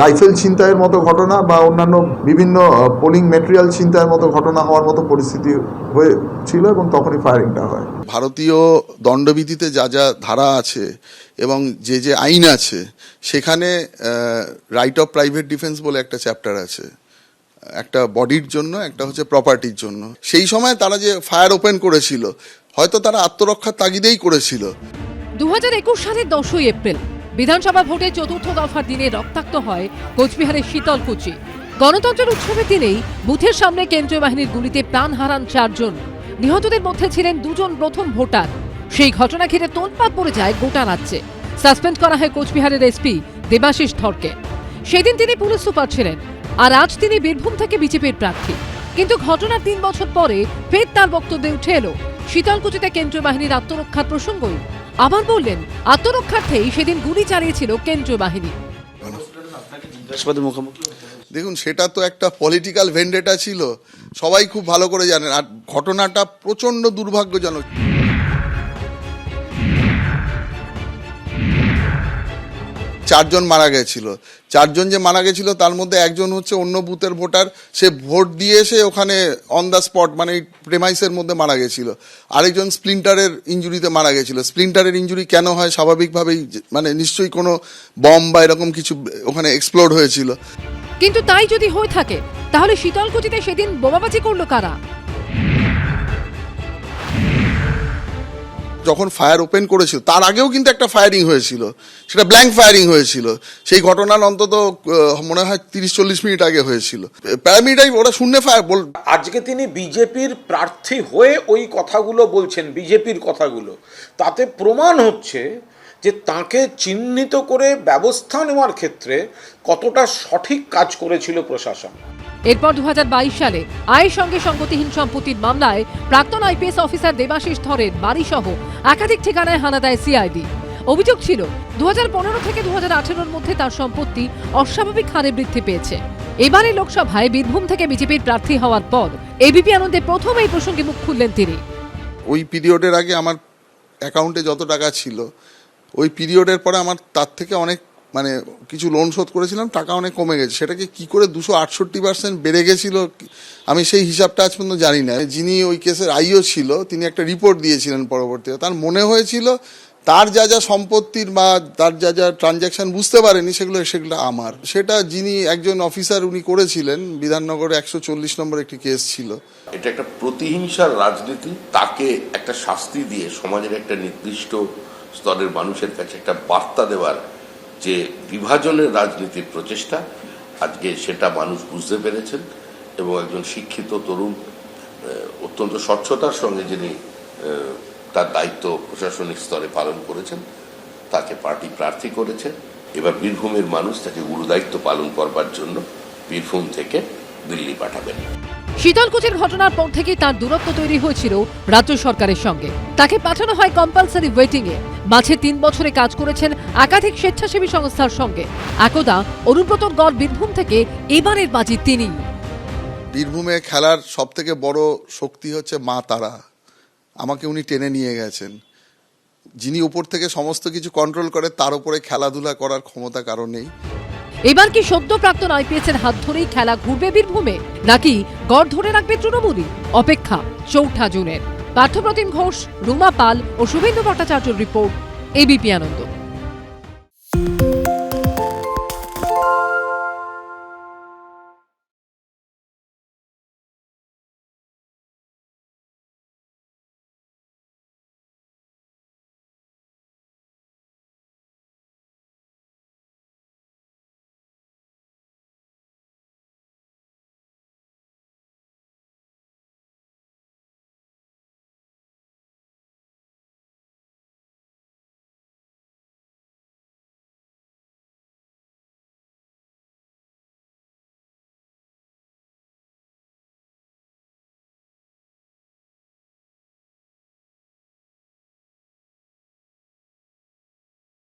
Rifle ছিনতাইয়ের মতো ঘটনা বা অন্যান্য বিভিন্ন পোলিং মেটেরিয়াল ছিনতাইয়ের মতো ঘটনা হওয়ার মতো পরিস্থিতি হয়েছিল এবং তখনই ফায়ারিংটা হয়। ভারতীয় দণ্ডবিধিতে যা যা ধারা আছে এবং যে যে আইন আছে সেখানে রাইট অফ প্রাইভেট ডিফেন্স বলে একটা চ্যাপ্টার আছে। একটা বডির জন্য একটা হচ্ছে প্রপার্টির জন্য। সেই সময় তারা যে ফায়ার ওপেন করেছিল হয়তো তারা আত্মরক্ষার তাগিদেই করেছিল। দু হাজার একুশ সালের দশই এপ্রিল বিধানসভা ভোটে চতুর্থ দফার দিনে রক্তাক্ত হয় কোচবিহারের শীতলকুচি। গণতন্ত্রের উৎসবের দিনেই বুথের সামনে কেন্দ্রীয় বাহিনীর গুলিতে প্রাণ হারান চারজন। নিহতদের মধ্যে ছিলেন দুজন প্রথম ভোটার। সেই ঘটনা ঘিরে তোলপাড় পড়ে যায় গোটা রাজ্যে। সাসপেন্ড করা হয় কোচবিহারের এসপি দেবাশিস ধরকে। সেদিন তিনি পুলিশ সুপার ছিলেন, আর আজ তিনি বীরভূম থেকে বিজেপির প্রার্থী। কিন্তু ঘটনার তিন বছর পরে ফের তার বক্তব্যে উঠে এলো, শীতলকুচিতে কেন্দ্রীয় বাহিনীর আত্মরক্ষার প্রসঙ্গই। আবার বললেন আত্মরক্ষার্থেই সেদিন গুলি চালিয়েছিল কেন্দ্রীয় বাহিনী। দেখুন সেটা তো একটা পলিটিক্যাল ভেন্ডেটা ছিল। সবাই খুব ভালো করে জানেন আর ঘটনাটা প্রচণ্ড দুর্ভাগ্যজনক। চারজন মারা গেছিল। চারজন যে মারা গেছিল, তার মধ্যে একজন হচ্ছে অন্য বুথের ভোটার। সে ভোট দিয়ে এসে ওখানে অন দ্য স্পট মানে প্রেমাইসের মধ্যে মারা গেছিল। আরেকজন স্প্লিন্টারের ইঞ্জুরিতে মারা গেছিল। স্প্লিন্টারের ইঞ্জুরি কেন হয় স্বাভাবিকভাবেই মানে নিশ্চয়ই কোনো বম বা এরকম কিছু ওখানে এক্সপ্লোড হয়েছিল। কিন্তু তাই যদি হয়ে থাকে, তাহলে শীতলকুচিতে সেদিন বোমাবাজি করল কারা? যখন ফায়ার ওপেন করেছিল, তার আগেও কিন্তু একটা ফায়ারিং হয়েছিল, সেটা ব্ল্যাঙ্ক ফায়ারিং হয়েছিল। সেই ঘটনার অন্তত মনে হয় তিরিশ চল্লিশ মিনিট আগে হয়েছিল। প্যারামিটাই ওরা শূন্য ফায়ার বল আজকে তিনি বিজেপির প্রার্থী হয়ে ওই কথাগুলো বলছেন, বিজেপির কথাগুলো। তাতে প্রমাণ হচ্ছে যে তাকে চিহ্নিত করে ব্যবস্থা নেওয়ার ক্ষেত্রে কতটা সঠিক কাজ করেছিল প্রশাসন। এরপর দু হাজার বাইশ সালে আয়ের সঙ্গে সঙ্গতিহীন সম্পত্তির মামলায় প্রাক্তন আইপিএস অফিসার দেবাশিস ধরের বাড়িসহ একাধিক ঠিকানায় হানা দেয় সিআইডি। অভিযোগ ছিল দু হাজার পনেরো থেকে দু হাজার মধ্যে তার সম্পত্তি অস্বাভাবিক হারে বৃদ্ধি পেয়েছে। এবারে লোকসভায় বীরভূম থেকে বিজেপির প্রার্থী হওয়ার পর এবিপি আনন্দে প্রথম এই প্রসঙ্গে মুখ খুললেন তিনি। ওই পিরিয়ডের আগে আমার অ্যাকাউন্টে যত টাকা ছিল, ওই পিরিয়ডের পরে আমার তার থেকে অনেক মানে কিছু লোন শোধ করেছিলাম, টাকা অনেক কমে গেছে। সেটাকে কি করে দুশো আটষট্টি পার্সেন্ট বেড়ে গেছিল? আমি সেই হিসাবটা আজ পর্যন্ত জানি না। যিনি ওই কেসের আইও ছিল, তিনি একটা রিপোর্ট দিয়েছিলেন পরবর্তীতে। তার মনে হয়েছিল, তার যা যা সম্পত্তির বা তার যা যা ট্রানজ্যাকশন বুঝতে পারেনি, সেগুলো সেগুলো আমার। সেটা যিনি একজন অফিসার উনি করেছিলেন, বিধাননগরে একশো চল্লিশ নম্বর একটি কেস ছিল। এটা একটা প্রতিহিংসার রাজনীতি, তাকে একটা শাস্তি দিয়ে সমাজের একটা নির্দিষ্ট স্তরের মানুষের কাছে একটা বার্তা দেওয়ার যে বিভাজনের রাজনীতির প্রচেষ্টা, আজকে সেটা মানুষ বুঝতে পেরেছেন এবং একজন শিক্ষিত তরুণ অত্যন্ত স্বচ্ছতার সঙ্গে যিনি তার দায়িত্ব প্রশাসনিক স্তরে পালন করেছেন, তাকে পার্টি প্রার্থী করেছে এবার বীরভূমের মানুষ তাকে গুরুদায়িত্ব পালন করবার জন্য বীরভূম থেকে দিল্লি পাঠাবেন। শীতলকুচির ঘটনার পর থেকেই তার দূরত্ব তৈরি হয়েছিল রাজ্য সরকারের সঙ্গে। তাকে পাঠানো হয় কম্পালসারি ওয়েটিং এ মাঝে তিন বছরে কাজ করেছেন একাধিক স্বেচ্ছাসেবী সংস্থার সঙ্গে। একদা অনুব্রতর গড় বীরভূম থেকে এবারের বাজি তিনি। বীরভূমে খেলার সব থেকে বড় শক্তি হচ্ছে মা তারা। আমাকে উনি টেনে নিয়ে গেছেন। যিনি উপর থেকে সমস্ত কিছু কন্ট্রোল করে তার উপরে খেলাধুলা করার ক্ষমতা কারও নেই। এবার কি সদ্য প্রাক্তন আইপিএস এর হাত ধরেই খেলা ঘুরবে বীরভূমে? নাকি গড় ধরে রাখবে তৃণমূলই? অপেক্ষা চৌঠা জুনের। পার্থপ্রতিম ঘোষ রুমা পাল ও শুভেন্দু ভট্টাচার্যর রিপোর্ট এবিপি আনন্দ